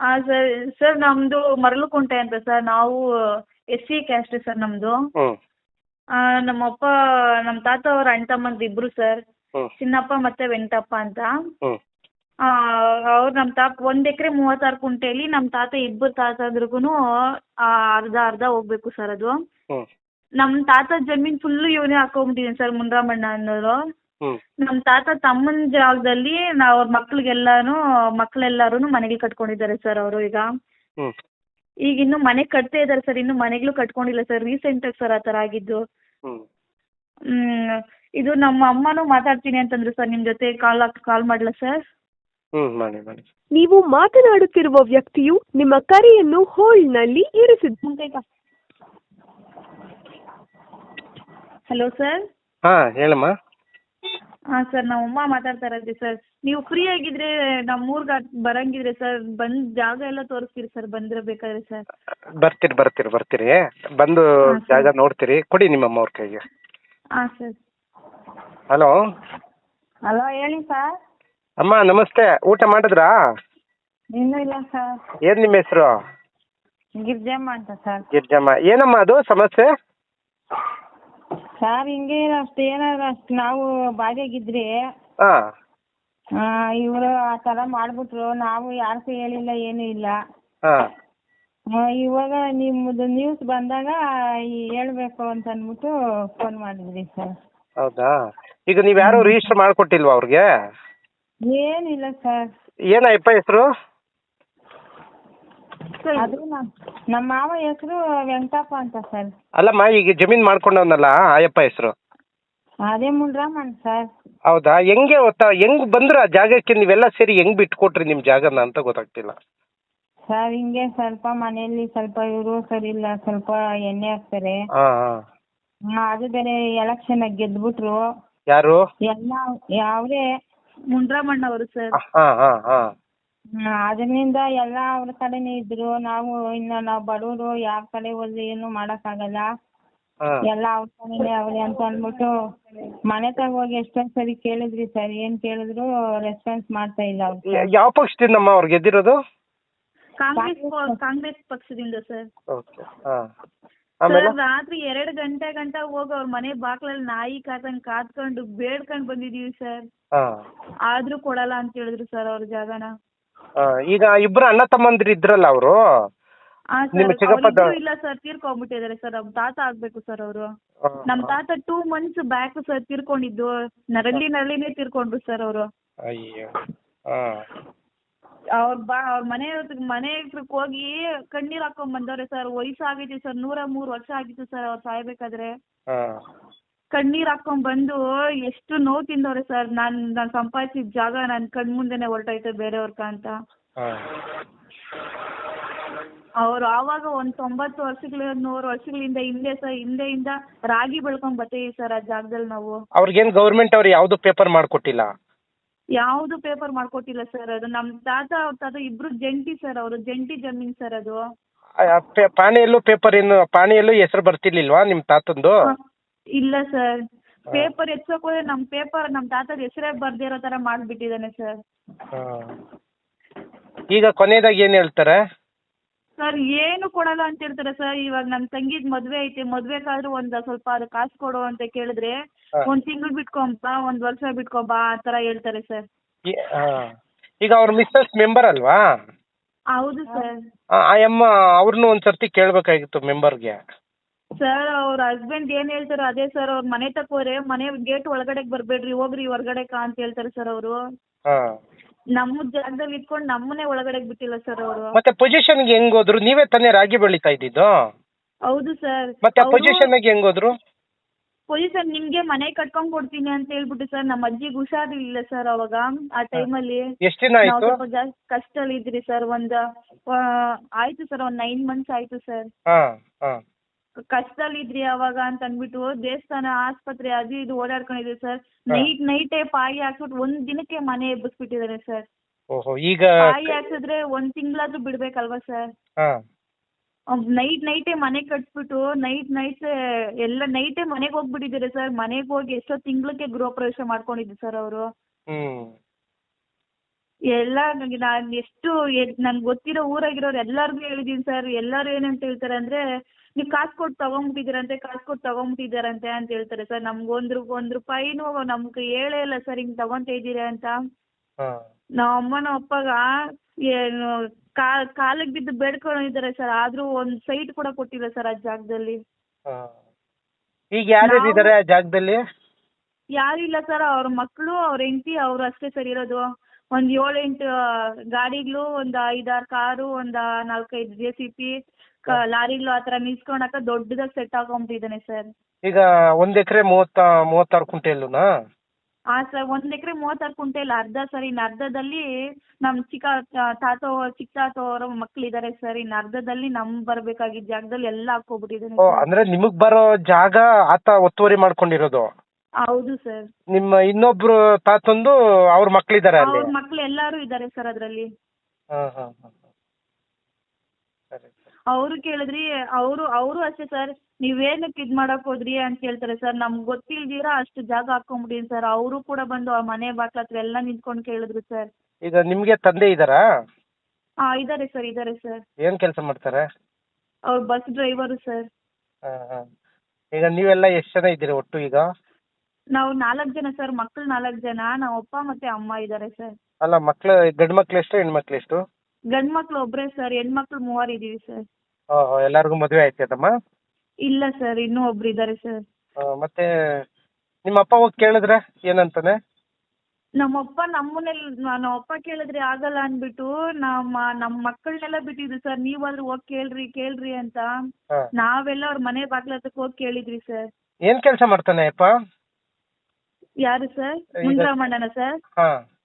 ಹಾಂ sir sir ನಮ್ಮದು ಮರಳುಕುಂಟೆ ಅಂತ ಸರ್ ನಾವು ಎಸ್ ಸಿ ಕ್ಯಾಸ್ಟ್ ಸರ್ ನಮ್ಮದು ನಮ್ಮ ನಮ್ಮಪ್ಪ ನಮ್ಮ ತಾತ ಅವ್ರ ಅಣ್ಣ ತಮ್ಮಂದ್ರು ಇಬ್ಬರು ಸರ್ ಚಿನ್ನಪ್ಪ ಮತ್ತೆ ವೆಂಕಟಪ್ಪ ಅಂತ. ಅವ್ರು ನಮ್ಮ ತಾತ ಒಂದ್ ಎಕರೆ ಮೂವತ್ತಾರು ಕುಂಟೆಲಿ ನಮ್ಮ ತಾತ ಇಬ್ಬರು ತಾತಂದ್ರಿಗೂ ಅರ್ಧ ಅರ್ಧ ಹೋಗ್ಬೇಕು ಸರ್ ಅದು. ನಮ್ಮ ತಾತ ಜಮೀನು ಫುಲ್ ಇವನೇ ಹಾಕೊಂಬಿಟ್ಟಿದ್ದೀನಿ ಸರ್ ಮುನ್ರಾಮಣ್ಣ ಅನ್ನೋರು. ನಮ್ಮ ತಾತ ತಮ್ಮನ ಜಾಗದಲ್ಲಿ ನಾವು ಅವ್ರ ಮಕ್ಳಿಗೆಲ್ಲನೂ ಮನೆಗೆ ಮನೆಗಳು ಕಟ್ಕೊಂಡಿದ್ದಾರೆ ಸರ್ ಅವರು ಈಗ. ಈಗ ಇನ್ನು ಮನೆ ಕಟ್ತಾ ಇದ್ದಾರೆ ಸರ್ ಇನ್ನು ಮನೆಗಳು ಕಟ್ಕೊಂಡಿಲ್ಲ ಸರ್ ರೀಸೆಂಟಾಗಿ ಸರ್ ಆ ಥರ ಆಗಿದ್ದು. ಹ್ಮ್. ಇದು ನಮ್ಮ ಅಮ್ಮನೂ ಮಾತಾಡ್ತೀನಿ ಅಂತಂದ್ರು ಸರ್ ನಿಮ್ಮ ಜೊತೆ ಕಾಲ್ ಕಾಲ್ ಮಾಡಲಾ ಸರ್? ಮಾಡಿ ಮಾಡಿ. ನೀವು ಮಾತನಾಡುತ್ತಿರುವ ವ್ಯಕ್ತಿಯು ನಿಮ್ಮ ಕರೆಯನ್ನು ಹೋಲ್ಡ್ನಲ್ಲಿ ಇರಿಸಿದ ಹಲೋ ಸರ್? ಹಾ ಹೇಳಮ್ಮ. ಹಾಂ ಸರ್ ನಾವು ಅಮ್ಮ ಮಾತಾಡ್ತಾ ಇರೋದು ಸರ್. ನೀವು ಫ್ರೀ ಆಗಿದ್ರೆ ನಮ್ಮ ಊರ್ಗೆ ಬರಂಗಿದ್ರೆ ಸರ್ ಬಂದ್ ಜಾಗ ಎಲ್ಲ ತೋರಿಸ್ತೀರಿ ಸರ್ ಬಂದರೆ ಬೇಕಾದ್ರೆ ಸರ್. ಬರ್ತೀರಿ ಬರ್ತೀರಿ ಬರ್ತೀರಿ. ಬಂದು ಜಾಗ ನೋಡ್ತೀರಿ. ಕೊಡಿ ನಿಮ್ಮ ಅಮ್ಮ ಅವ್ರ ಕೈಗೆ. ಹಾ ಸರ್. ಹಲೋ. ಹಲೋ ಹೇಳಿ ಸರ್. ಅಮ್ಮ ನಮಸ್ತೆ. ಊಟ ಮಾಡಿದ್ರಾ? ಇನ್ನೂ ಇಲ್ಲ ಸರ್. ಏನ್ ನಿಮ್ಮ ಹೆಸರು? ಗಿರ್ಜಮ್ಮ ಅಂತ ಸರ್. ಗಿರ್ಜಮ್ಮ. ಏನಮ್ಮ ಅದು ಸಮಸ್ಯೆ? ಸರ್ ಹಿಂಗೆ ಅಷ್ಟು ಏನಾದ್ರು ಅಷ್ಟು ನಾವು ಬಾಡಿಗೆಗಿದ್ರಿ ಹಾ. ಇವರು ಆ ತರ ಮಾಡ್ಬಿಟ್ರು. ನಾವು ಯಾರಿಗೂ ಹೇಳಿಲ್ಲ ಏನು ಇಲ್ಲ. ಹ. ಆ, ಇವಾಗ ನಿಮ್ಮದು ನ್ಯೂಸ್ ಬಂದಾಗ ಹೇಳ್ಬೇಕು ಅಂತ ಅಂದ್ಬಿಟ್ಟು ಫೋನ್ ಮಾಡಿದ್ರಿ ಸರ್. ಹೌದಾ? ಈಗ ನೀವು ಯಾರು ರಿಜಿಸ್ಟರ್ ಮಾಡ್ಕೊಟ್ಟಿಲ್ವಾ ಅವ್ರಿಗೆ? ಏನಿಲ್ಲ ಸರ್. ಏನಪ್ಪ ಹೆಸರು? ಅದು ನಮ್ಮ ಮಾವ ಹೆಸರು ವೆಂಕಟಪ್ಪ ಅಂತ ಸರ್. ಅಲ್ಲಮ್ಮ ಈಗ ಜಮೀನ್ ಮಾಡ್ಕೊಂಡವನಲ್ಲ ಆಯಪ್ಪ ಹೆಸರು? ಅದೇ ಮುನ್ರಾಮನ್ ಸರ್. ಹೌದಾ? ಹೆಂಗೆ ಗೊತ್ತಾ? ಹೆಂಗ್ ಬಂದ್ರ ಆ ಜಾಗಕ್ಕೆ ನೀವೆಲ್ಲ ಸೇರಿ ಹೆಂಗ್ ಬಿಟ್ಕೊಟ್ರಿ ನಿಮ್ ಜಾಗನ ಅಂತ ಗೊತ್ತಾಗ್ತಿಲ್ಲ. ಸರ್ ಹಿಂಗೆ ಸ್ವಲ್ಪ ಮನೆಯಲ್ಲಿ ಸ್ವಲ್ಪ ಇವರು ಸರಿ ಇಲ್ಲ ಸ್ವಲ್ಪ ಎಣ್ಣೆ ಹಾಕ್ತಾರೆ. ಹಾಂ ಹಾಂ. ಹಾ, ಅದು ಬೇರೆ ಎಲೆಕ್ಷನ್ ಗೆದ್ಬಿಟ್ರು. ಯಾರು? ಎಲ್ಲ ಯಾವ್ದೇ ಮುನ್ರಾಮಣ್ಣ ಅವರು ಸರ್. ಹಾ ಹಾ ಹಾಂ. ಅದರಿಂದ ಎಲ್ಲ ಅವ್ರ ಕಡೆನೇ ಇದ್ರು. ನಾವು ಇನ್ನು ನಾವು ಬಡವರು ಯಾವ ಕಡೆ ಹೋದ್ರೆ ಏನು ಮಾಡಕ್ಕಾಗಲ್ಲ. ಹಾಂ. ಎಲ್ಲ ಅವ್ರ ಕಡೆನೇ ಅವ್ರೆ ಅಂತ ಅಂದ್ಬಿಟ್ಟು ಮನೆ ತಗ ಹೋಗಿ ಎಷ್ಟೊಂದ್ ಸರಿ ಕೇಳಿದ್ರಿ ಸರ್. ಏನ್ ಕೇಳಿದ್ರು ರೆಸ್ಪಾನ್ಸ್ ಮಾಡ್ತಾ ಇಲ್ಲ ಅವ್ರು. ಯಾವ ಪಕ್ಷದಿಂದಮ್ಮ ಅವ್ರು ಗೆದ್ದಿರೋದು ಕಾಂಗ್ರೆಸ್ ಕಾಂಗ್ರೆಸ್ ಪಕ್ಷದಿಂದ ಸರ್. ಓಕೆ ಹಾಂ. ಆಮೇಲೆ? ರಾತ್ರಿ ಎರಡು ಗಂಟೆ ಗಂಟ ಹೋಗಿ ಅವ್ರ ಮನೆ ಬಾಗ್ಲಲ್ಲಿ ನಾಯಿ ಕಾತಂಗ್ ಕಾದ್ಕೊಂಡು ಬೇಡ್ಕೊಂಡ್ ಬಂದಿದೀವಿ ಸರ್. ಹಾಂ. ಆದ್ರೂ ಕೊಡಲ್ಲ ಅಂತ ಹೇಳಿದ್ರು ಸರ್ ಅವ್ರ ಜಾಗನ. ಈಗ ಇಬ್ರು ಅಣ್ಣ ತಮ್ಮಂದಿರು ಇದ್ರಲ್ಲ ಅವರು? ಆ ನಿಮ್ಮ ಸರ್ ಅವ್ರಿಬ್ರು ಇಲ್ಲ ಸರ್ ತೀರ್ಕೊಂಡ್ಬಿಟ್ಟಿದ್ದಾರೆ ಸರ್ ನಮ್ಮ ತಾತ ಆಗ್ಬೇಕು ಸರ್ ಅವರು. ನಮ್ ತಾತ ಟೂ ಮಂತ್ಸ್ ಬ್ಯಾಕ್ ಸರ್ ತೀರ್ಕೊಂಡಿದ್ದು. ನರಳಿ ನರಳಿನೇ ತೀರ್ಕೊಂಡ್ರು ಸರ್ ಅವರು. ಅಯ್ಯೋ ಹಾಂ. ಅವ್ರ ಬಾ ಅವ್ರ ಮನೆ ಹತ್ರ- ಮನೆ ಹತ್ರಕ್ ಹೋಗಿ ಕಣ್ಣೀರ್ ಹಾಕೊಂಡ್ ಬಂದವ್ರೆ ಸರ್ ವಯಸ್ಸಾಗೈತೆ ಸರ್ ನೂರ ಮೂರು ವರ್ಷ ಆಗಿತ್ತು ಸರ್ ಅವ್ರು ಸಾಯ್ಬೇಕಾದ್ರೆ. ಹಾಂ. ಕಣ್ಣೀರ್ ಹಾಕೊಂಡ್ ಬಂದು ಎಷ್ಟು ನೋವು ತಿಂದವ್ರೆ ಸರ್ ನಾನ್ ನಾನ್ ಸಂಪಾದಿಸಿದ ಜಾಗ ನನ್ ಕಣ್ ಮುಂದೆನೆ ಹೊರಟೈತೆ ಬೇರೆಯವ್ರಕ ಅಂತ ಅವ್ರು ಆವಾಗ ಒಂದ್ ತೊಂಬತ್ತು ವರ್ಷಗಳ ನೂರು ವರ್ಷಗಳಿಂದ ಹಿಂದೆ ಸರ್ ಹಿಂದೆಯಿಂದ ರಾಗಿ ಬೆಳ್ಕೊಂಡ್ ಬರ್ತೀವಿ ಸರ್ ಆ ಜಾಗದಲ್ಲಿ ನಾವು. ಅವ್ರಿಗೇನ್ ಗೌರ್ಮೆಂಟ್ ಅವ್ರು ಯಾವ್ದು ಪೇಪರ್ ಮಾಡ್ಕೊಟ್ಟಿಲ್ಲ? ಯಾವ್ದು ಪೇಪರ್ ಮಾಡ್ಕೊಟ್ಟಿಲ್ಲ ಸರ್ ಅದು. ನಮ್ ತಾತ ಅವ್ರ ತಾತ ಇಬ್ರು ಜಂಟಿ ಸರ್ ಅವರು. ಜಂಟಿ ಜಮೀನ್ ಸರ್ ಅದು. ಪಾಣಿಯಲ್ಲೂ ಪೇಪರ್ ಏನು ಪಾಣಿಯಲ್ಲೂ ಹೆಸರು ಬರ್ತಿರ್ಲಿಲ್ವಾ ನಿಮ್ ತಾತಂದು? ಇಲ್ಲ ಸರ್. ಪೇಪರ್ ಎತ್ಸಕ್ ಹೋದ್ರೆ ನಮ್ ಪೇಪರ್ ನಮ್ ತಾತದ ಹೆಸರೇ ಬರ್ದಿರೋ ಇರೋ ತರ ಮಾಡ್ಬಿಟ್ಟಿದ್ದಾನೆ ಸರ್. ಹಾಂ. ಈಗ ಕೊನೆಯದಾಗಿ ಏನು ಹೇಳ್ತಾರೆ? ಸರ್ ಏನು ಕೊಡಲ್ಲ ಅಂತ ಹೇಳ್ತಾರೆ ಸರ್. ಇವಾಗ ನನ್ನ ತಂಗಿದ್ ಮದ್ವೆ ಐತೆ. ಮದ್ವೆಗಾದ್ರೂ ಒಂದ್ ಸ್ವಲ್ಪ ಅದು ಕಾಸು ಕೊಡು ಅಂತ ಕೇಳಿದ್ರೆ ಹಾ. ಒಂದ್ ತಿಂಗಳು ಬಿಟ್ಕೊಂಬಾ ಒಂದ್ ವರ್ಷ ಬಿಟ್ಕೊಂಬಾ ಆ ತರ ಹೇಳ್ತಾರೆ ಸರ್. ಈ- ಈಗ ಅವ್ರ ಮಿಸ್ಸಸ್ ಮೆಂಬರ್ ಅಲ್ವಾ? ಹೌದು ಸರ್. ಆ ಆ ಅಮ್ಮ ಅವ್ರನ್ನೂ ಒಂದ್ಸರ್ತಿ ಕೇಳಬೇಕಾಗಿತ್ತು ಮೆಂಬರ್ಗೆ ಸರ್ ಅವ್ರ ಹಸ್ಬೆಂಡ್ ಏನ್ ಹೇಳ್ತಾರೋ ಅದೇ ಸರ್ ಅವ್ರ ಮನೆ ತಕೋರೆ ಮನೆ ಗೇಟ್ ಒಳಗಡೆ ಬರ್ಬೇಡ್ರಿ ಹೋಗ್ರಿ ಹೊರ್ಗಡೆಕ ಅಂತ ಹೇಳ್ತಾರೆ ಸರ್ ಅವರು. ಹಾ. ನಮ್ಮ ಜಾಗದಲ್ಲಿ ಇಟ್ಕೊಂಡು ನಮ್ಮನ್ನೇ ಒಳಗಡೆ ಬಿಟ್ಟಿಲ್ಲ ಸರ್ ಅವರು. ಮತ್ತೆ ಪೊಸಿಷನ್ಗೆ ಹೆಂಗ್ ಹೋದ್ರು? ನೀವೇ ತಾನೇ ರಾಗಿ ಬೆಳೀತಾ ಇದ್ದಿದ್ದು? ಹೌದು ಸರ್ ಮತ್ತೆ ಪೊಸಿಷನ್ಗೆ ಹೆಂಗ್ ಹೋದ್ರು? ಪೊಸಿಷನ್ ನಿಮ್ಗೆ ಮನೆ ಕಟ್ಕೊಂಡ್ ಕೊಡ್ತೀನಿ ಅಂತ ಹೇಳ್ಬಿಟ್ಟು ಸರ್ ನಮ್ಮ ಅಜ್ಜಿಗೆ ಹುಷಾರಿಲ್ಲ ಸರ್ ಅವಾಗ ಆ ಟೈಮಲ್ಲಿ ಎಷ್ಟು ದಿನ ನಾವು ಆಯ್ತು? ಸ್ವಲ್ಪ ಜಾಸ್ತಿ ಕಷ್ಟದಲ್ಲಿ ಇದ್ರಿ ಸರ್ ಒಂದ್ ಆ, ಆಯ್ತು ಸರ್ ಒಂದ್ ನೈನ್ ಮಂತ್ಸ್ ಆಯ್ತು ಸರ್ ಹಾ ಹಾಂ. ಕಷ್ಟದಲ್ಲಿ ಇದ್ರಿ ಅವಾಗ ಅಂತ ಅಂದ್ಬಿಟ್ಟು ದೇವಸ್ಥಾನ ಆಸ್ಪತ್ರೆ ಅದು ಇದು ಓಡಾಡ್ಕೊಂಡಿದ್ವಿ ಸರ್ ನೈಟ್ ನೈಟೇ ಪಾಯಿ ಹಾಕ್ಸ್ಬಿಟ್ಟು ಒಂದ್ ದಿನಕ್ಕೆ ಮನೆ ಎಬ್ಬಿಸ್ಬಿಟ್ಟಿದ್ದಾರೆ ಸರ್ ಓಹೋ ಈಗ ಪಾಯಿ ಹಾಕ್ಸಿದ್ರೆ ಒಂದ್ ತಿಂಗಳಾದ್ರೂ ಬಿಡ್ಬೇಕಲ್ವಾ ಸರ್ ಹಾಂ. ನೈಟ್ ನೈಟೇ ಮನೆ ಕಟ್ಬಿಟ್ಟು ನೈಟ್ ನೈಟ್ ಎಲ್ಲ ನೈಟೇ ಮನೆಗೆ ಹೋಗ್ಬಿಟ್ಟಿದ್ದಾರೆ ಸರ್ ಮನೆಗೆ ಹೋಗಿ ಎಷ್ಟೋ ತಿಂಗ್ಳಕ್ಕೆ ಗೃಹ ಪ್ರವೇಶ ಮಾಡ್ಕೊಂಡಿದ್ದು ಸರ್ ಅವರು. ಹ್ಮ್. ಎಲ್ಲ ನನಗೆ ನಾನು ಎಷ್ಟು ನನ್ಗೆ ಗೊತ್ತಿರೋ ಊರಾಗಿರೋರು ಎಲ್ಲಾರ್ಗು ಹೇಳಿದೀನಿ ಸರ್ ಎಲ್ಲರೂ ಏನಂತ ಹೇಳ್ತಾರೆ ಅಂದರೆ ನೀವು ಕಾಸು ಕೊಟ್ಟು ತಗೊಂಬಿಟ್ಟಿದಿರಂತೆ ಕಾಸು ಕೊಟ್ಟು ತಗೊಂಬಿಟ್ಟಿದಾರಂತೆ ಅಂತ ಹೇಳ್ತಾರೆ ಸರ್. ನಮ್ಗೆ ಒಂದ್ ರೂಪ ಒಂದ್ ರೂಪಾಯಿನೂ ನಮ್ಗೆ ಹೇಳೇ ಇಲ್ಲ ಸರ್ ಹಿಂಗ್ ತಗೊಂತ ಇದ್ದೀರಾ ಅಂತ. ನಮ್ಮ ಅಮ್ಮ ಅಪ್ಪಗ ಏನು ಕಾಲಿಗೆ ಬಿದ್ದು ಬೇಡ್ಕೊಂಡಿದ್ದಾರೆ ಸರ್. ಆದರೂ ಒಂದು ಸೈಟ್ ಕೂಡ ಕೊಟ್ಟಿಲ್ಲ ಸರ್ ಆ ಜಾಗದಲ್ಲಿ. ಯಾರು ಈಗ ಯಾರ್ಯಾರು ನಾವು- ಇದ್ದಾರೆ ಆ ಜಾಗದಲ್ಲಿ? ಯಾರಿಲ್ಲ ಸರ್. ಅವ್ರ ಮಕ್ಕಳು ಅವ್ರ ಹೆಂಡತಿ ಅವ್ರು ಅಷ್ಟೇ ಸರ್ ಇರೋದು. ಒಂದು ಏಳೆಂಟು ಗಾಡಿಗಳು ಒಂದು ಐದಾರು ಕಾರು ಒಂದು ನಾಲ್ಕೈದು ಜೆ ಸಿ ಪಿ ಲಾರಿಗಳು ಆತರ ನಿಲ್ಸ್ಕೊಳಕ ದೊಡ್ಡದಾಗಿ ಸೆಟ್ ಹಾಕೊಂಬಿಟ್ಟಿದ್ದಾನೆ ಸರ್ ಈಗ ಒಂದ್ ಎಕರೆ ಮೂವತ್ತ ಮೂವತ್ತಾರು ಕುಂಟೆಲ್ಲುನಾ ಆ ಸರ್ ಒಂದ್ ಎಕರೆ ಮೂವತ್ತಾರು ಕುಂಟೆಲ್ ಅರ್ಧ ಸರ್ ಇನ್ನು ಅರ್ಧದಲ್ಲಿ ನಮ್ ಚಿಕ್ಕ ತಾತ ಚಿಕ್ಕ ತಾತ ಅವರ ಮಕ್ಳಿದಾರೆ ಸರ್ ಇನ್ ಅರ್ಧದಲ್ಲಿ ನಮ್ ಬರ್ಬೇಕಾಗಿದ್ದ ಜಾಗದಲ್ಲಿ ಎಲ್ಲ ಹಾಕ್ಕೊಬಿಟ್ಟಿದ್ದಾನೆ ಓ ಅಂದ್ರೆ ನಿಮಗ್ ಬರೋ ಜಾಗ ಆತ ಒತ್ತುವರಿ ಮಾಡ್ಕೊಂಡಿರೋದು? ಹೌದು ಸರ್ ನಿಮ್ಮ ಇನ್ನೊಬ್ರು ತಾತಂದು ಅವ್ರ ಮಕ್ಳಿದಾರೆ ಅಲ್ಲಿ? ಅವ್ರ ಮಕ್ಳು ಎಲ್ಲಾರು ಇದ್ದಾರೆ ಸರ್ ಅದ್ರಲ್ಲಿ. ಹಾ ಹಾ. ಅವರು ಕೇಳಿದ್ರಿ ಅವರು ಅವರು ಅಷ್ಟೇ ಸರ್ ನೀವೇನಕ್ಕೆ ಇದು ಮಾಡಕ್ ಹೋದ್ರಿ ಅಂತ ಕೇಳ್ತಾರೆ ಸರ್ ನಮ್ಗೆ ಗೊತ್ತಿಲ್ದಿರ ಅಷ್ಟು ಜಾಗ ಹಾಕೊಂಬಿಟ್ಟಿನಿ ಸರ್ ಅವರು ಕೂಡ ಬಂದು ಆ ಮನೆ ಬಾಗ್ಲ ಹತ್ರ ಎಲ್ಲ ನಿಂತ್ಕೊಂಡು ಕೇಳಿದ್ರು ಸರ್ ಈಗ ನಿಮ್ಗೆ ತಂದೆ ಇದ್ದಾರಾ ಹಾಂ ಇದಾರೆ ಸರ್ ಇದಾರೆ ಸರ್ ಏನ್ ಕೆಲಸ ಮಾಡ್ತಾರೆ? ಅವ್ರು ಬಸ್ ಡ್ರೈವರ್ ಸರ್ ಹಾಂ ಹಾಂ. ಈಗ ನೀವೆಲ್ಲ ಎಷ್ಟು ಜನ ಇದ್ದೀರಿ ಒಟ್ಟು ಈಗ? ನಾವು ನಾಲ್ಕು ಜನ ಸರ್ ಮಕ್ಕಳು ನಾಲ್ಕು ಜನ. ನಮ್ಮ ಅಪ್ಪ ಮತ್ತೆ ಅಮ್ಮ ಇದ್ದಾರೆ ಸರ್ ಅಲ್ಲ ಮಕ್ಕಳು ಗಂಡು ಮಕ್ಳು ಎಷ್ಟು ಹೆಣ್ಮಕ್ಳು ಎಷ್ಟು? ಗಂಡು ಮಕ್ಳು ಒಬ್ಬರೇ ಸರ್ ಹೆಣ್ಮಕ್ಳು ಮೂವರು ಇದೀವಿ ಸರ್. ಹಾ ಎಲ್ಲರಿಗೂ ಮದುವೆ ಇಲ್ಲ ಸರ್ ಇನ್ನೂ ಒಬ್ರು ಇದ್ದಾರೆ ಸರ್. ಮತ್ತೆ ನಿಮ್ಮ ಅಪ್ಪ ಹೋಗಿ ಕೇಳಿದ್ರೆ ಏನಂತಾನೆ? ನಮ್ಮಪ್ಪ ನಮ್ಮನೆಲ್ ನಮ್ಮ ಅಪ್ಪ ಕೇಳಿದ್ರೆ ಆಗಲ್ಲ ಅಂದ್ಬಿಟ್ಟು ನಮ್ಮ ನಮ್ಮ ಮಕ್ಕಳನ್ನೆಲ್ಲ ಬಿಟ್ಟಿದ್ರು ಸರ್. ನೀವಾದ್ರೂ ಹೋಗಿ ಕೇಳ್ರಿ ಕೇಳ್ರಿ ಅಂತ. ಹಾಂ. ನಾವೆಲ್ಲ ಅವ್ರ ಮನೆ ಬಾಗ್ಲ ಹೋಗಿ ಕೇಳಿದ್ರಿ ಸರ್. ಏನ್ ಕೆಲಸ ಮಾಡ್ತಾನೆ ಅಪ್ಪ? ಯಾರು ಸರ್? ಮುನಿರಾಮಣ್ಣನ ಸರ್? ಹಾಂ.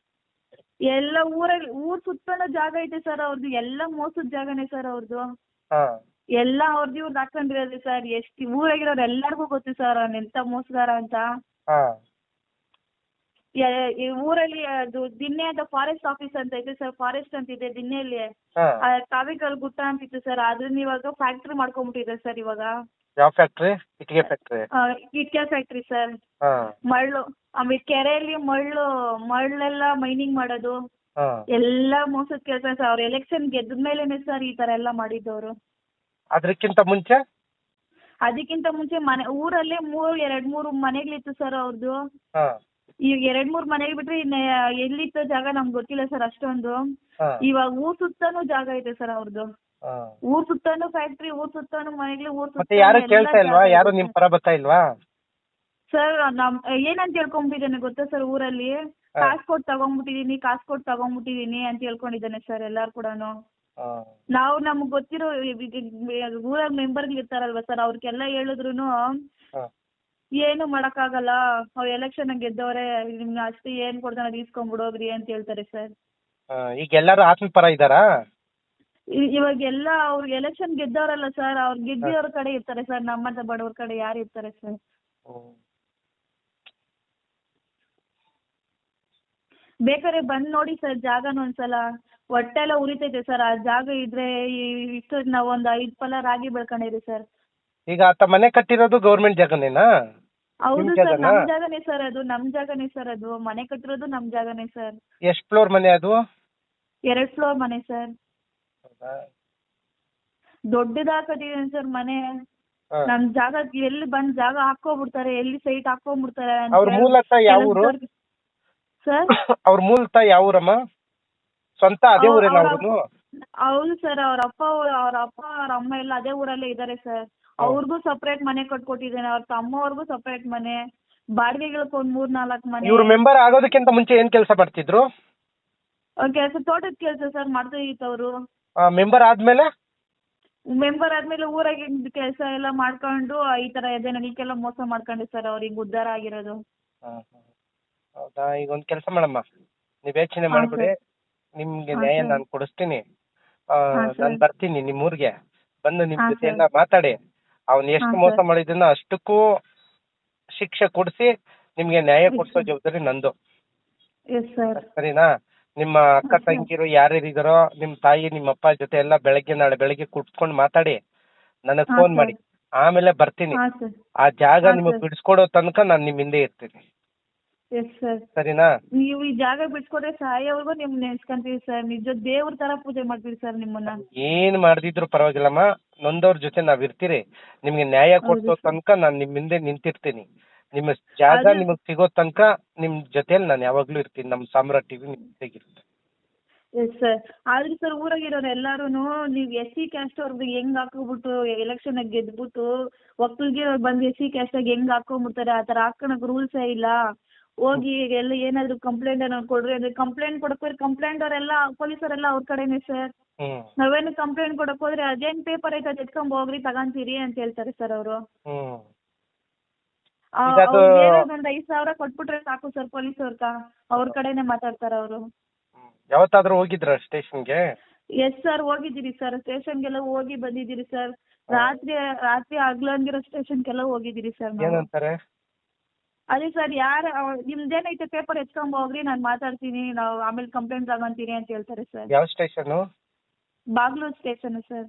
ಎಲ್ಲ ಊರಲ್ಲಿ ಊರ್ ಸುತ್ತಲೂ ಜಾಗ ಐತೆ ಸರ್ ಅವ್ರದ್ದು ಎಲ್ಲ ಮೋಸದ ಜಾಗನೇ ಸರ್ ಅವ್ರದ್ದು ಎಲ್ಲ ಅವ್ರದ್ದು ಇವ್ರದ್ದು ಹಾಕೊಂಡಿರೋದು ಸರ್ ಎಷ್ಟು ಊರಾಗಿರೋರು ಎಲ್ಲರಿಗೂ ಗೊತ್ತು ಸರ್ ಅವ್ನ ಎಂತ ಮೋಸಗಾರ ಅಂತ. ಈ ಊರಲ್ಲಿ ಅದು ದಿನ್ನೆ ಅಂತ ಫಾರೆಸ್ಟ್ ಆಫೀಸ್ ಅಂತ ಇದೆ ಸರ್ ಫಾರೆಸ್ಟ್ ಅಂತ ಇದೆ ದಿನ್ನೆಯಲ್ಲಿ ಆ, ಕಾವಿಕಲ್ ಗುಟ್ಟ ಅಂತಿತ್ತು ಸರ್ ಅದನ್ನ ಇವಾಗ ಫ್ಯಾಕ್ಟ್ರಿ ಮಾಡ್ಕೊಂಡ್ಬಿಟ್ಟಿದೆ ಸರ್ ಇವಾಗ. ಯಾವ ಫ್ಯಾಕ್ಟ್ರಿ ಇಟ್ಟಿಗೆ ಫ್ಯಾಕ್ಟ್ರಿ ಆ, ಇಟ್ಕೆ ಫ್ಯಾಕ್ಟ್ರಿ ಸರ್ ಮರಳು ಆಮೇಲೆ ಕೆರೆಯಲ್ಲಿ ಮರಳು ಮರಳೆಲ್ಲ ಮೈನಿಂಗ್ ಮಾಡೋದು. ಎಲ್ಲ ಮೋಸದ ಕೆಲಸ ಸರ್ ಅವ್ರು ಎಲೆಕ್ಷನ್ ಗೆದ್ದ ಮೇಲೇನೆ ಸರ್ ಈ ತರ ಎಲ್ಲ ಮಾಡಿದ್ದವರು. ಅದಕ್ಕಿಂತ ಮುಂಚೆ? ಅದಕ್ಕಿಂತ ಮುಂಚೆ ಮನೆ ಊರಲ್ಲೇ ಮೂರು ಎರಡ್ ಮೂರು ಮನೆಗಳಿತ್ತು ಸರ್ ಅವ್ರದ್ದು ಈ ಈಗ ಎರಡು ಮೂರು ಮನೆಗೆ ಬಿಟ್ರೆ ಇನ್ನ ಎಲ್ಲಿತ್ತು ಜಾಗ ನಮ್ಗೆ ಗೊತ್ತಿಲ್ಲ ಸರ್ ಅಷ್ಟೊಂದು. ಇವಾಗ ಊರ್ ಸುತ್ತಾನು ಜಾಗ ಇದೆ ಸರ್ ಅವ್ರದ್ದು ಊರ್ ಸುತ್ತಾನು ಫ್ಯಾಕ್ಟ್ರಿ ಊರ್ ಸುತ್ತಾನು ಮನೆಗಳು ಊರ್ ಸುತ್ತ ಯಾರು ಕೇಳ್ತಾ ಇಲ್ವಾ? ಯಾರು ನಿಮ್ ಪರ ಬರ್ತಾ ಇಲ್ವಾ? ಸರ್ ನಮ್ ಏನಂತ ಹೇಳ್ಕೊಂಬಿಟ್ಟಿದ್ದಾನೆ ಗೊತ್ತಾ ಸರ್ ಊರಲ್ಲಿ? ಕಾಸ್ ಕೊಟ್ಟು ತಗೊಂಡ್ಬಿಟ್ಟಿದೀನಿ ಕಾಸ್ ಕೊಟ್ಟು ತಗೊಂಡ್ಬಿಟ್ಟಿದೀನಿ ಅಂತ ಹೇಳ್ಕೊಂಡಿದ್ದಾನೆ ಸರ್ ಎಲ್ಲಾರು ಕೂಡನು. ಹಾಂ. ನಾವು ನಮ್ಗೆ ಗೊತ್ತಿರೋ ಊರಾಗ್ ಮೆಂಬರ್ಗಳು ಇರ್ತಾರಲ್ವಾ ಸರ್ ಅವ್ರಿಗೆಲ್ಲ ಹೇಳಿದ್ರು ಏನು ಮಾಡೋಕ್ಕಾಗಲ್ಲ ಅವ್ರು ಎಲೆಕ್ಷನ್ ಗೆದ್ದವ್ರೆ ನಿಮ್ಗೆ ಅಷ್ಟು ಏನ್ ಕೊಡ್ತಾನೆ ಅದು ಇಸ್ಕೊಂಬಿಡೋಗ್ರಿ ಅಂತ ಹೇಳ್ತಾರೆ ಸರ್ ಈಗ ಎಲ್ಲರೂ ಆತನ ಪರ ಇದ್ದಾರಾ? ಇವಾಗ ಎಲ್ಲ ಅವ್ರ ಎಲೆಕ್ಷನ್ ಗೆದ್ದವರಲ್ಲ ಸರ್ ಅವ್ರು ಗೆದ್ದಿರೋರ್ ಕಡೆ ಇರ್ತಾರೆ ಸರ್ ನಮ್ಮಂತ ಬಡವ್ರ ಕಡೆ ಯಾರು ಇರ್ತಾರೆ ಸರ್ ಬೇಕಾದ್ರೆ ಬಂದು ನೋಡಿ ಸರ್ ಜಾಗನ ಹೊಟ್ಟೆ ಎಲ್ಲ ಉರಿತೈತೆ ಸರ್ ಆ ಜಾಗ ಇದ್ರೆ ಇಷ್ಟು ನಾವು ಒಂದು ಐದು ಫಲ ರಾಗಿ ಬೆಳ್ಕೊಂಡಿರಿ ಸರ್. ಈಗ ಆತ ಮನೆ ಕಟ್ಟಿರೋದು ಗೌರ್ಮೆಂಟ್ ಜಾಗನೇನಾ? ಹೌದು ನಿಮ್ ಸರ್ ಜಾಗನಾ? ನಮ್ ಜಾಗನೇ? ಸರ್ ಅದು ನಮ್ ಜಾಗನೇ ಸರ್ ಅದು. ಮನೆ ಕಟ್ಟಿರೋದು ನಮ್ ಜಾಗನೇ ಸರ್. ಎಷ್ಟು ಫ್ಲೋರ್ ಮನೆ ಅದು? ಎರಡ್ ಫ್ಲೋರ್ ಮನೆ ಸರ್. ಕಟ್ಟಿದೀನಿ ಸರ್ ಮನೆ. ಹಾಂ. ನಮ್ ಜಾಗ ಎಲ್ಲಿ ಬಂದ್ ಜಾಗ ಹಾಕೋಬಿಡ್ತಾರೆ ಎಲ್ಲಿ ಸೈಟ್ ಹಾಕೊಂಡ್ಬಿಡ್ತಾರೆ ಬಿಡ್ತಾರೆ ಅವ್ರ ಮೂಲತಃ ಯಾವ ಊರು? ಸರ್? ಅವ್ರ ಮೂಲ ತಾಯಿ ಊರಮ್ಮ ಸ್ವಂತ ಅದೇ ಊರೇನ ಅವ್ರು ಹೌದು ಸರ್ ಅವ್ರ ಅಪ್ಪ ಅವ್ರ ಅಪ್ಪ ಅವ್ರ ಅಮ್ಮ ಎಲ್ಲ ಅದೇ ಊರಲ್ಲೇ ಇದ್ದಾರೆ ಸರ್. ಅವ್ರಿಗೂ ಸಪ್ರೇಟ್ ಮನೆ ಕಟ್ಕೊಟ್ಟಿದ್ದೇನೆ ಅವ್ರ ತಮ್ಮವ್ರಿಗೂ ಸಪ್ರೇಟ್ ಮನೆ ಬಾಡಿಗೆಗಳಿಗೆ ಒಂದ್ ಮೂರ್ ನಾಲ್ಕು ಮನೆ. ಇವ್ರು ಮೆಂಬರ್ ಆಗೋದಕ್ಕಿಂತ ಮುಂಚೆ ಏನ್ ಕೆಲಸ ಮಾಡ್ತಿದ್ರು? ಕೆಲಸ ತೋಟದ ಕೆಲಸ ಸರ್ ಮಾಡ್ತಾ ಇತ್ತು ಅವರು ಮೆಂಬರ್ ಆದ್ಮೇಲೆ? ಮೆಂಬರ್ ಆದ್ಮೇಲೆ ಊರಾಗ ಕೆಲಸ ಎಲ್ಲ ಮಾಡ್ಕೊಂಡು ಈ ತರ ಎದೆ ನಡಿಕೆಲ್ಲ ಮೋಸ ಮಾಡ್ಕೊಂಡೆ ಸರ್ ಅವ್ರಿಗೆ ಉದ್ಧಾರ ಆಗಿರೋದು. ಹೌದಾ ಈಗ ಒಂದ್ ಕೆಲಸ ಮಾಡಮ್ಮ ನೀವು ಯೋಚನೆ ಹಾಂ, ಮಾಡ್ಬಿಡಿ ಸರ್. ನಿಮ್ಗೆ ಹಾಂ, ನ್ಯಾಯ ನಾನ್ ನಾನು ಕೊಡಿಸ್ತೀನಿ ನಾನ್ ನಾನು ಸರ್. ಬರ್ತೀನಿ ನಿಮ್ಮ ಊರಿಗೆ ಬಂದು ನಿಮ್ಮ ಹಾಂ, ಜೊತೆ ಸರ್. ಎಲ್ಲ ಮಾತಾಡಿ ಅವ್ನ್ ಎಷ್ಟು ಮೋಸ ಸರ್. ಅಷ್ಟಕ್ಕೂ ಶಿಕ್ಷೆ ಕೊಡಿಸಿ ನಿಮ್ಗೆ ನ್ಯಾಯ ಕೊಡ್ಸೋ ಕೊಡಿಸೋ ಸರ್. ಜವಾಬ್ದಾರಿ ನಂದು ಎಸ್ ಸರ್ ಸರಿನಾ ನಿಮ್ಮ ಅಕ್ಕ ಸರ್. ತಂಗಿರು ಯಾರ್ಯಾರಿದಾರೋ ನಿಮ್ಮ ತಾಯಿ ನಿಮ್ಮ ಅಪ್ಪ ಜೊತೆ ಎಲ್ಲ ಬೆಳಗ್ಗೆ ನಾಳೆ ಬೆಳಗ್ಗೆ ಕುತ್ಕೊಂಡು ಮಾತಾಡಿ ನನಗೆ ಹಾಂ, ಫೋನ್ ಸರ್. ಮಾಡಿ ಆಮೇಲೆ ಬರ್ತೀನಿ ಹಾಂ ಸರ್ ಆ ಜಾಗ ನಿಮಗ್ ನಿಮಗೆ ಸರ್. ಬಿಡಿಸ್ಕೊಡೋ ತನಕ ನಾನು ನಿಮ್ಮ ಹಿಂದೆ ಇರ್ತೀನಿ ಎಸ್ ಸರ್ ಸರಿನಾ? ನೀವು ಈ ಜಾಗ ಬಿಟ್ಕೊಟ್ರೆ ಸಾಯೋವರೆಗೂ ನಿಮ್ ನೆನ್ಸ್ಕೊಂತೀವಿ ಸರ್ ನಿಜ ದೇವ್ರ ತರ ಪೂಜೆ ಮಾಡ್ತೀವಿ ಸರ್ ನಿಮ್ಮನ್ನ. ಏನ್ ಮಾಡ್ದಿದ್ರು ಪರವಾಗಿಲ್ಲಮ್ಮ. ನೊಂದವ್ರ ಜೊತೆ ನಾವ್ ಇರ್ತೀರಿ. ನಿಮ್ಗೆ ನ್ಯಾಯ ಕೊಡ್ಸೋ ತನಕ ನಾನ್ ನಿಮ್ ಹಿಂದೆ ನಿಂತಿರ್ತೀನಿ. ನಿಮ್ಮ ಜಾಗ ಅದು- ನಿಮಗ್ ಸಿಗೋ ತನಕ ನಿಮ್ ಜೊತೆಲಿ ನಾನು ಯಾವಾಗ್ಲೂ ಇರ್ತೀನಿ. ನಮ್ ಸಾಮ್ರಾಟ್ ಟಿವಿ ನಿಮ್ ಜೊತೆಗಿರುತ್ತೆ. ಎಸ್ ಸರ್ ಆದ್ರೆ ಸರ್ ಊರಾಗಿರೋರು ಎಲ್ಲಾರು ನೀವ್ ಎಸ್ ಸಿ ಕ್ಯಾಸ್ಟ್ ಅವ್ರಿಗೆ ಹೆಂಗ್ ಹಾಕೋಬಿಟ್ಟು ಎಲೆಕ್ಷನ್ ಗೆದ್ಬಿಟ್ಟು ಒಕ್ಕಲಿಗೆ ಬಂದು ಎಸ್ ಸಿ ಕ್ಯಾಸ್ಟ್ ಆಗಿ ಹೆಂಗ್ ಹಾಕೊಂಡ್ಬಿಡ್ತಾರೆ ಆ ತರ ಹಾಕೊಳಕ್ ರೂಲ್ಸೇ ಇಲ್ಲ. ಹೋಗಿ ಎಲ್ಲ ಏನಾದ್ರು ಕಂಪ್ಲೇಂಟ್ ಏನಾದ್ರು ಕೊಡ್ರಿ ಅಂದ್ರೆ ಕಂಪ್ಲೇಂಟ್ ಕೊಡಕ್ ಹೋದ್ರೆ ಕಂಪ್ಲೇಂಟ್ ಅವರೆಲ್ಲ ಪೊಲೀಸರೆಲ್ಲ ಅವ್ರ ಕಡೆನೇ ಸರ್ ಹ್ಮ್. ನಾವೇನು ಕಂಪ್ಲೇಂಟ್ ಕೊಡಕ್ ಹೋದ್ರೆ ಅದೇನ್ ಪೇಪರ್ ಐತೆ ಅದ್ ಎತ್ಕೊಂಡ್ ಹೋಗ್ರಿ ತಗೊಂತೀರಿ ಅಂತ ಹೇಳ್ತಾರೆ ಸರ್ ಅವರು. ಹ್ಮ್. ಈಗ ಅದು- ಒಂದ್ ಐದ್ ಸಾವಿರ ಕೊಟ್ಬಿಟ್ರೆ ಸಾಕು ಸರ್ ಪೊಲೀಸ್ ಅವ್ರ ಅವ್ರ ಕಡೆನೆ ಮಾತಾಡ್ತಾರೆ ಅವರು. ಯಾವತ್ತಾದ್ರೂ ಹೋಗಿದ್ರ ಸ್ಟೇಷನ್ಗೆ? ಎಸ್ ಸರ್ ಹೋಗಿದ್ದೀರಿ ಸರ್ ಸ್ಟೇಷನ್ಗೆಲ್ಲ ಹೋಗಿ ಬಂದಿದ್ದೀರಿ ಸರ್ ರಾತ್ರಿ ರಾತ್ರಿ ಹಗ್ಲಂಗಿರೋ ಸ್ಟೇಷನ್ಗೆಲ್ಲ ಹೋಗಿದ್ದೀರಿ ಸರ್ ನಾವು. ಏನಂತಾರೆ? ಅದೇ ಸರ್ ಯಾರು ನಿಮ್ದೇನೈತೆ ಪೇಪರ್ ಎತ್ಕೊಂಡ್ ಹೋಗ್ರಿ ನಾನು ಮಾತಾಡ್ತೀನಿ ನಾವು ಆಮೇಲೆ ಕಂಪ್ಲೇಂಟ್ ತಗೊಂತೀನಿ ಅಂತ ಹೇಳ್ತಾರೆ ಸರ್. ಯಾವ ಸ್ಟೇಷನ್ ಬಾಗ್ಲೂರ್ ಸ್ಟೇಷನ್ ಸರ್.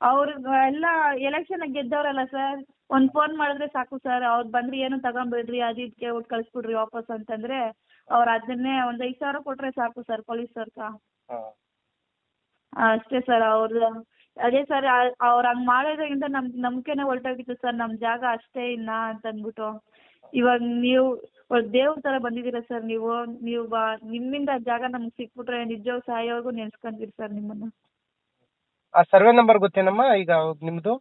ಅವ್ರ ಎಲ್ಲ ಎಲೆಕ್ಷನ್ ಗೆದ್ದವ್ರಲ್ಲ ಸರ್ ಒಂದ್ ಫೋನ್ ಮಾಡಿದ್ರೆ ಸಾಕು ಸರ್ ಅವ್ರು ಬಂದ್ರೆ ಏನು ತಗೊಂಬಿಡ್ರಿ ಅದು ಇದಕ್ಕೆ ಒಟ್ಟು ಕಳಿಸ್ಬಿಡ್ರಿ ವಾಪಸ್ ಅಂತಂದ್ರೆ ಅವ್ರು ಅದನ್ನೇ ಒಂದ್ ಐದ್ ಸಾವಿರ ಕೊಟ್ರೆ ಸಾಕು ಸರ್ ಪೊಲೀಸ್ ಅವ್ರ ಅಷ್ಟೇ ಸರ್ ಅವ್ರದ್ದು ಅದೇ ಸರ್ ಅವ್ರು ಹಂಗ್ ಮಾಡೋದ್ರಿಂದ ನಮ್ ನಂಬಿಕೆನೇ ಹೊರ್ಟೋಗಿತ್ತು ಸರ್ ನಮ್ ಜಾಗ ಅಷ್ಟೇ ಇಲ್ಲ ಅಂತ ಅಂದ್ಬಿಟ್ಟು ಇವಾಗ ನೀವು ದೇವ್ರ ತರ ಬಂದಿದ್ದೀರಾ ಸರ್ ನೀವು? ನೀವು ಬಾ ನಿಮ್ಮಿಂದ ಜಾಗ ನಮ್ಗೆ ಸಿಕ್ಬಿಟ್ರೆ ನಿಜವಾಗ್ ಸಾಯೋವರೆಗೂ ನೆನ್ಸ್ಕೊಂತೀರಿ ಸರ್ ನಿಮ್ಮನ್ನ. ಆ ಸರ್ವೆ ನಂಬರ್ ಗೊತ್ತೇನಮ್ಮ ಈಗ ನಿಮ್ದು?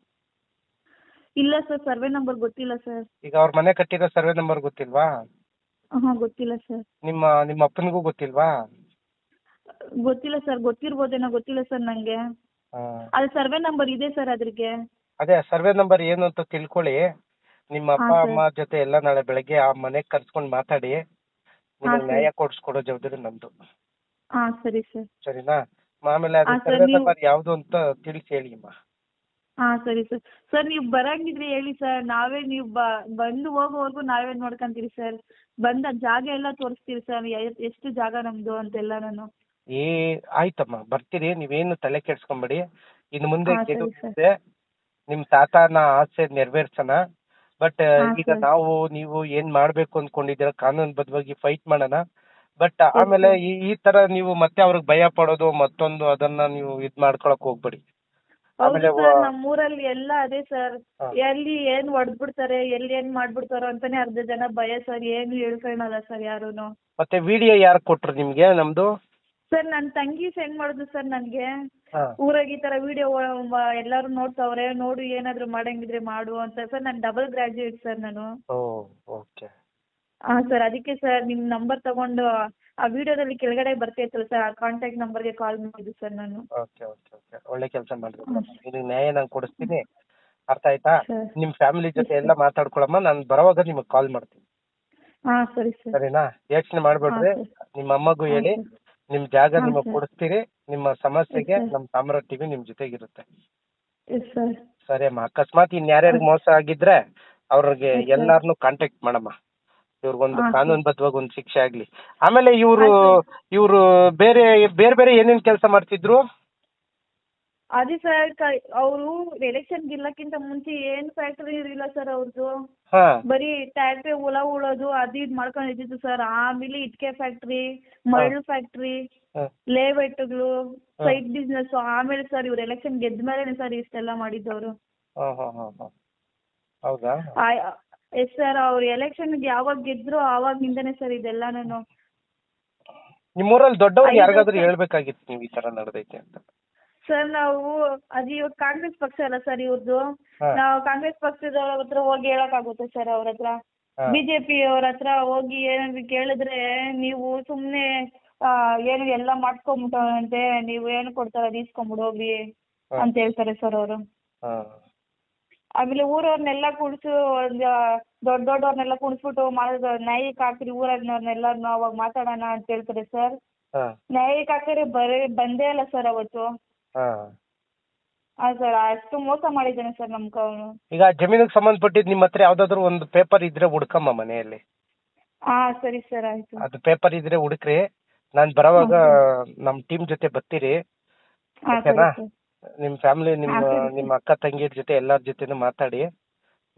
ಇಲ್ಲ ಸರ್ ಸರ್ವೆ ನಂಬರ್ ಗೊತ್ತಿಲ್ಲ ಸರ್. ಈಗ ಅವ್ರ ಮನೆ ಕಟ್ಟಿರೋ ಸರ್ವೆ ನಂಬರ್ ಗೊತ್ತಿಲ್ವಾ? ಹಾ ಗೊತ್ತಿಲ್ಲ ಸರ್. ನಿಮ್ಮ ನಿಮ್ಮ ಅಪ್ಪನಿಗೂ ಗೊತ್ತಿಲ್ವಾ? ಗೊತ್ತಿಲ್ಲ ಸರ್ ಗೊತ್ತಿರ್ಬೋದೇನೋ ಗೊತ್ತಿಲ್ಲ ಸರ್ ನನಗೆ ಆ, ಅದು ಸರ್ವೆ ನಂಬರ್ ಇದೆ ಸರ್ ಅದ್ರಿಗೆ. ಅದೇ ಸರ್ವೆ ನಂಬರ್ ಏನು ಅಂತ ತಿಳ್ಕೊಳ್ಳಿ. ನಿಮ್ಮ ಅಪ್ಪ ಹಾ. ಅಮ್ಮ ಜೊತೆ ಎಲ್ಲ ನಾಳೆ ಬೆಳಗ್ಗೆ ಆ ಮನೆಗೆ ಕರ್ಸ್ಕೊಂಡು ಮಾತಾಡಿ. ನಿಮಗೆ. ನ್ಯಾಯ ಕೊಡಿಸ್ಕೊಡೋ ಜವಾಬ್ದಾರಿ ನಮ್ದು. ಹಾಂ ಸರಿ ಸರ್. ಸರಿನಾ? ಆಮೇಲೆ ಅದು ಹಾ, ಸರ್ವೆ ನೀವು- ನಂಬರ್ ಯಾವ್ದು ಅಂತ ತಿಳಿಸಿ ಹೇಳಿ ಅಮ್ಮ. ಹಾ ಸರಿ ಸರ್. ಸರ್ ನೀವು ಬರಂಗಿದ್ರೆ ಹೇಳಿ ಸರ್. ನಾವೇ ನೀವು ಬಂದು ಹೋಗೋವರೆಗೂ ನಾವೇ ನೋಡ್ಕೊಂತೀವಿ ಸರ್. ಬಂದ ಜಾಗ ಎಲ್ಲ ತೋರಿಸ್ತೀವಿ ಸರ್. ಎಷ್ಟು ಜಾಗ ನಮ್ದು ಅಂತೆಲ್ಲ ನಾನು ಏ ಆಯ್ತಮ್ಮ ಬರ್ತೀರಿ ನೀವೇನು ತಲೆ ಕೆಡ್ಸ್ಕೊಂಬೇಡಿ. ಇನ್ನು ಮುಂದೆ ಹಾ, ಸರಿ, ಗೆಲ್ಲುತ್ತೆ ನಿಮ್ ತಾತನ ಆಸೆ ನೆರವೇರ್ಸೋಣ. ಬಟ್ ಹಾ, ಈಗ ಸರ್. ನಾವು ನೀವು ಏನ್ ಮಾಡ್ಬೇಕು ಅನ್ಕೊಂಡಿದ್ದೀರ ಕಾನೂನುಬದ್ಧವಾಗಿ ಫೈಟ್ ಮಾಡೋಣ. ಬಟ್ ಆಮೇಲೆ ಸರ್. ಈ ಈ ತರ ನೀವು ಮತ್ತೆ ಅವ್ರಿಗೆ ಭಯ ಪಡೋದು ಮತ್ತೊಂದು ಅದನ್ನ ನೀವು ಇದ್ ಮಾಡ್ಕೊಳಕ್ ಹೋಗ್ಬೇಡಿ. ಹೌದು ಆಮೇಲೆ ಸರ್ ವ- ನಮ್ಮೂರಲ್ಲಿ ಎಲ್ಲ ಅದೇ ಸರ್. ಹಾ. ಎಲ್ಲಿ ಏನ್ ಹೊಡೆದ್ಬಿಡ್ತಾರೆ ಎಲ್ಲಿ ಏನ್ ಮಾಡ್ಬಿಡ್ತಾರೋ ಅಂತಾನೆ ಅರ್ಧ ಜನ ಭಯ ಸರ್. ಏನು ಹೇಳ್ಕೊಳಲ್ಲ ಸರ್ ಯಾರೂನು. ಮತ್ತೆ ವಿಡಿಯೋ ಯಾರು ಕೊಟ್ರು ನಿಮ್ಗೆ ನಮ್ದು? ಸರ್ ನನ್ನ ತಂಗಿ ಸೆಂಡ್ ಮಾಡುದು ಸರ್ ನನಗೆ. ಊರಾಗ ಈ ತರ ವಿಡಿಯೋ ಎಲ್ಲರೂ ನೋಡ್ತಾವ್ರೆ ನೋಡು ಏನಾದ್ರು ಮಾಡಂಗಿದ್ರೆ ಮಾಡು ಅಂತ. ಸರ್ ನಾನು ಡಬಲ್ ಗ್ರಾಜುಯೇಟ್ ಸರ್ ನಾನು. ಓ ಓಕೆ ಹಾಂ ಸರ್ ಅದಕ್ಕೆ ಸರ್ ನಿಮ್ಮ ನಂಬರ್ ತಗೊಂಡು ಆ ವಿಡಿಯೋದಲ್ಲಿ ಕೆಳಗಡೆ ಬರ್ತೈತಲ್ಲ ಸರ್ ಆ ಕಾಂಟ್ಯಾಕ್ಟ್ ನಂಬರ್ಗೆ ಕಾಲ್ ಮಾಡಿದ್ದು ಸರ್ ನಾನು. ಓಕೆ ಓಕೆ ಓಕೆ ಒಳ್ಳೆ ಕೆಲಸ ಮಾಡಿದ್ರು ನಿಮಗೆ ನ್ಯಾಯ ನಾನು ಕೊಡಿಸ್ತೀನಿ. ಅರ್ಥ ಆಯ್ತಾ? ಸರ್ ನಿಮ್ ಫ್ಯಾಮಿಲಿ ಜೊತೆ ಎಲ್ಲ ಮಾತಾಡ್ಕೊಳಮ್ಮ ನಾನು ಬರೋವಾಗ ನಿಮಗೆ ಕಾಲ್ ಮಾಡ್ತೀನಿ. ಹಾಂ ಸರಿ ಸರ್ ಸರಿನಾ? ಯೋಚನೆ ಮಾಡ್ಬೇಡ್ರಿ. ನಿಮ್ಮ ಅಮ್ಮಗೂ ಹೇಳಿ. ನಿಮ್ ಜಾಗ ಹಾ, ನಿಮಗೆ. ಕೊಡಿಸ್ತೀರಿ ನಿಮ್ಮ ಸಮಸ್ಯೆಗೆ ನಮ್ ಸಾಮ್ರಾಟ್ ಟಿವಿ ನಿಮ್ ಜೊತೆಗಿರುತ್ತೆ. ಎಸ್ ಸರ್ ಸರಿ ಅಮ್ಮ ಅಕಸ್ಮಾತ್ ಇನ್ ಯಾರ್ಯಾರಿಗೆ ಮೋಸ ಆಗಿದ್ರೆ ಅವ್ರಿಗೆ ಎಲ್ಲಾರ್ನು. ಕಾಂಟ್ಯಾಕ್ಟ್ ಮಾಡಮ್ಮ. ಇವ್ರಿಗೊಂದು ಹಾ, ಬದ್ವಾಗ ಕಾನೂನುಬದ್ಧವಾಗಿ ಒಂದು ಶಿಕ್ಷೆ ಆಗ್ಲಿ. ಆಮೇಲೆ ಇವರು ಇವ್ರು ಇವರು ಬೇರೆ ಬೇರೆ ಬೇರೆ ಏನೇನ್ ಕೆಲಸ ಮಾಡ್ತಿದ್ರು? ಅದೇ ಸರ್ ಅವರು ಎಲೆಕ್ಷನ್ ಗೆಲ್ಲಕ್ಕಿಂತ ಮುಂಚೆ ಏನ್ ಫ್ಯಾಕ್ಟರಿ ಇರಲಿಲ್ಲ ಸರ್ ಅವ್ರದ್ದು ಬರೀ ಟ್ಯಾಕ್ಟ್ರಿ ಹುಳ ಉಳೋದು ಅದು ಇದು ಮಾಡ್ಕೊಂಡ್ ಇದ್ದಿದ್ದು ಸರ್ ಆಮೇಲೆ ಇಟ್ಕೆ ಫ್ಯಾಕ್ಟ್ರಿ ಮರಳು ಫ್ಯಾಕ್ಟ್ರಿ. ಲೇಔಟ್ಗಳು ಸೈಟ್ ಸೈಡ್ ಬಿಸ್ನೆಸ್ ಆಮೇಲೆ ಸರ್ ಇವ್ರು ಎಲೆಕ್ಷನ್ ಗೆದ್ದ ಮೇಲೆ ಸರ್ ಇಷ್ಟೆಲ್ಲ ಮಾಡಿದ್ದವರು. ಹೌದಾ? ಎಸ್ ಸರ್ ಅವ್ರು ಎಲೆಕ್ಷನ್ ಯಾವಾಗ ಗೆದ್ರು ಆವಾಗಿಂದನೇ ಸರ್ ಇದೆಲ್ಲ ನಾನು ನಿಮ್ಮೂರಲ್ಲಿ ದೊಡ್ಡವ್ರಿಗೆ ಯಾರಿಗಾದ್ರೂ ಹೇಳ್ಬೇಕಾಗಿತ್ತು ನೀವು ಈ ತರ ನಡೆದೈತೆ ಅಂತ? ಸರ್ ನಾವು ಅದು ಇವಾಗ ಕಾಂಗ್ರೆಸ್ ಪಕ್ಷ ಅಲ್ಲ ಸರ್ ಇವ್ರದ್ದು ಹಾ. ನಾವು ಕಾಂಗ್ರೆಸ್ ಪಕ್ಷದವ್ರ ಹತ್ರ ಹೋಗಿ ಹೇಳಕ್ಕಾಗುತ್ತೆ ಸರ್ ಅವ್ರ ಹತ್ರ. ಹಾ. ಬಿಜೆಪಿ ಅವ್ರ ಹತ್ರ ಹೋಗಿ ಏನಾದ್ರು ಕೇಳಿದ್ರೆ ನೀವು ಸುಮ್ಮನೆ ಏನು ಎಲ್ಲ ಮಾಡ್ಕೊಂಬಿಟ್ಟವಂತೆ ನೀವು ಏನು ಕೊಡ್ತಾರ ಅದು ಇಸ್ಕೊಂಬಿಡು ಹೋಗಿ ಹಾ. ಅಂತ ಹೇಳ್ತಾರೆ ಸರ್ ಅವರು. ಹಾ. ಆಮೇಲೆ ಊರವ್ರನ್ನೆಲ್ಲ ಕುಣಿಸು ಒಂದು ದೊಡ್ಡ ದೊಡ್ಡವ್ರನ್ನೆಲ್ಲ ಕುಣಿಸ್ಬಿಟ್ಟು ಮಾಡೋದು ನ್ಯಾಯಕ್ಕೆ ಹಾಕ್ರಿ ಊರಾಗಿನವ್ರನ್ನೆಲ್ಲರನ್ನು ಅವಾಗ ಮಾತಾಡೋಣ ಅಂತ ಹೇಳ್ತಾರೆ ಸರ್ ಹಾ. ನ್ಯಾಯಕ್ಕೆ ಹಾಕಿದ್ರೆ ಬರೀ ಬಂದೇ ಇಲ್ಲ ಸರ್ ಅವತ್ತು. ಹಾ. ಹಾಂ ಸರ್ ಅಷ್ಟು ಮೋಸ ಮಾಡಿದ್ದಾನೆ ಸರ್ ನಮ್ಗೆ ಅವನು ಈಗ ಜಮೀನಿಗೆ ಸಂಬಂಧಪಟ್ಟಿದ್ದು ನಿಮ್ಮ ಹತ್ರ ಯಾವ್ದಾದ್ರು ಒಂದು ಪೇಪರ್ ಇದ್ರೆ ಹುಡ್ಕಮ್ಮ ಮನೆಯಲ್ಲಿ. ಹಾಂ ಸರಿ ಸರ್ ಆಯಿತು. ಅದು ಪೇಪರ್ ಇದ್ರೆ ಹುಡುಕ್ರಿ. ನಾನು ಬರೋವಾಗ ನಮ್ಮ ಟೀಮ್ ಜೊತೆ ಬರ್ತೀರಿ. ಹಾಂ ಸರಿ ಓಕೆನಾ? ಸರ್. ನಿಮ್ಮ ಫ್ಯಾಮಿಲಿ ನಿಮ್ಮ ಹಾ, ಸರಿ, ನಿಮ್ಮ ಅಕ್ಕ ತಂಗಿಯರ ಜೊತೆ ಎಲ್ಲರ ಜೊತೆನೂ ಮಾತಾಡಿ.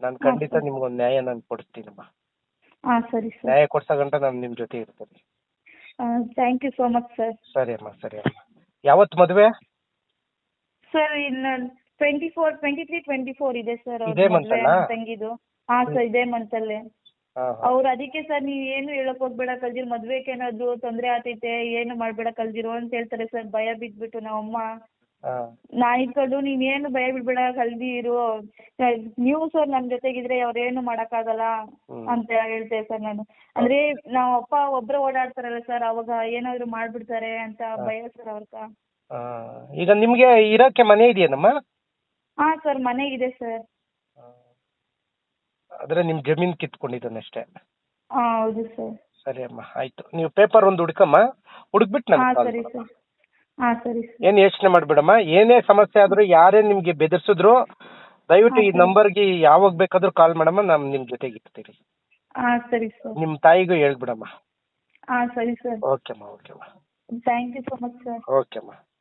ನಾನು ಖಂಡಿತ ನಿಮ್ಗೊಂದು ನ್ಯಾಯ ನಾನು ಕೊಡಿಸ್ತೀನಮ್ಮ ಹಾಂ ಸರಿ ಸರ್. ನ್ಯಾಯ ಕೊಡ್ಸೋ ಗಂಟ ನಾನು ನಿಮ್ಮ ಜೊತೆ ಇರ್ತೀನಿ. Thank you so much sir ಸರಿ ಅಮ್ಮ ಸರಿ ಅಮ್ಮ. ಯಾವತ್ತು ಮದುವೆ? ಸರ್ ಇನ್ನು twenty four twenty three twenty four ಇದೆ ಸರ್ ಇದೇ month ಅಲ್ಲಾ? ತಂಗಿದು. ಹಾ ಸರ್ ಇದೇ ಮಂತಲ್ಲೇ ಅಲ್ಲೇ. ಹಾಂ ಅವ್ರು ಅದಕ್ಕೆ ಸರ್ ನೀವ್ ಏನು ಹೇಳಕ್ ಹೋಗ್ಬೇಡ ಕಲ್ದಿರ್ ಮದ್ವೆಗೆ ಏನಾದ್ರು ತೊಂದ್ರೆ ಆಗ್ತೈತೆ ಏನು ಮಾಡ್ಬೇಡ ಕಲ್ದಿರು ಅಂತ ಹೇಳ್ತಾರೆ ಸರ್ ಭಯ ಬಿದ್ಬಿಟ್ಟು ನಮ್ಮಮ್ಮ. ನಾನ್ ನಾ ನೀವ್ ಏನು ಭಯ ಬಿಡ್ಬೇಡ ಕಲ್ದಿರು ನೀವು ಸರ್ ನಮ್ಮ ಜೊತೆಗಿದ್ರೆ ಅವ್ರೇನು ಮಾಡಕ್ಕಾಗಲ್ಲ ಹ್ಮ್. ಅಂತ ಹೇಳ್ತೇವೆ ಸರ್ ನಾನು. ಅಂದ್ರೆ ನಾವ್ ಅಪ್ಪ ಒಬ್ರು ಓಡಾಡ್ತಾರಲ್ಲ ಸರ್ ಅವಾಗ ಏನಾದ್ರು ಮಾಡ್ಬಿಡ್ತಾರೆ ಅಂತ ಭಯ ಸರ್ ಅವ್ರಕ. ಹಾಂ ಈಗ ನಿಮಗೆ ಇರೋಕೆ ಮನೆ ಇದೆಯೇನಮ್ಮ? ಹಾಂ ಸರ್ ಮನೆ ಇದೆ ಸರ್. ಆದರೆ ನಿಮ್ಮ ಜಮೀನು ಕಿತ್ಕೊಂಡಿದ್ದಾನಷ್ಟೇ. ಹಾಂ ಹೌದು ಸರ್. ಸರಿ ಅಮ್ಮ ಆಯಿತು. ನೀವು ಪೇಪರ್ ಒಂದು ಹುಡುಕಮ್ಮ ಹುಡುಕ್ಬಿಟ್ಟು ಹಾಂ ಸರಿ ಸರ್. ಹಾಂ ಸರಿ ಸರ್. ಏನು ಯೋಚನೆ ಮಾಡಬೇಡಮ್ಮ ಏನೇ ಸಮಸ್ಯೆ ಆದರೂ ಯಾರೇ ನಿಮಗೆ ಬೆದರಿಸಿದ್ರು ದಯವಿಟ್ಟು ಈ. ನಂಬರ್ಗೆ ಯಾವಾಗ ಬೇಕಾದರೂ ಕಾಲ್ ಮಾಡಮ್ಮ ನಾನು ನಿಮ್ಮ ಜೊತೆಗೆ ಇರ್ತೀನಿ. ಹಾಂ ಸರಿ ಸರ್. ನಿಮ್ಮ ತಾಯಿಗೂ ಹೇಳ್ಬಿಡಮ್ಮ. ಹಾಂ ಸರಿ ಸರ್. ಓಕೆಮ್ಮ ಓಕೆಮ್ಮ. Thank you so much sir ಓಕೆಮ್ಮ.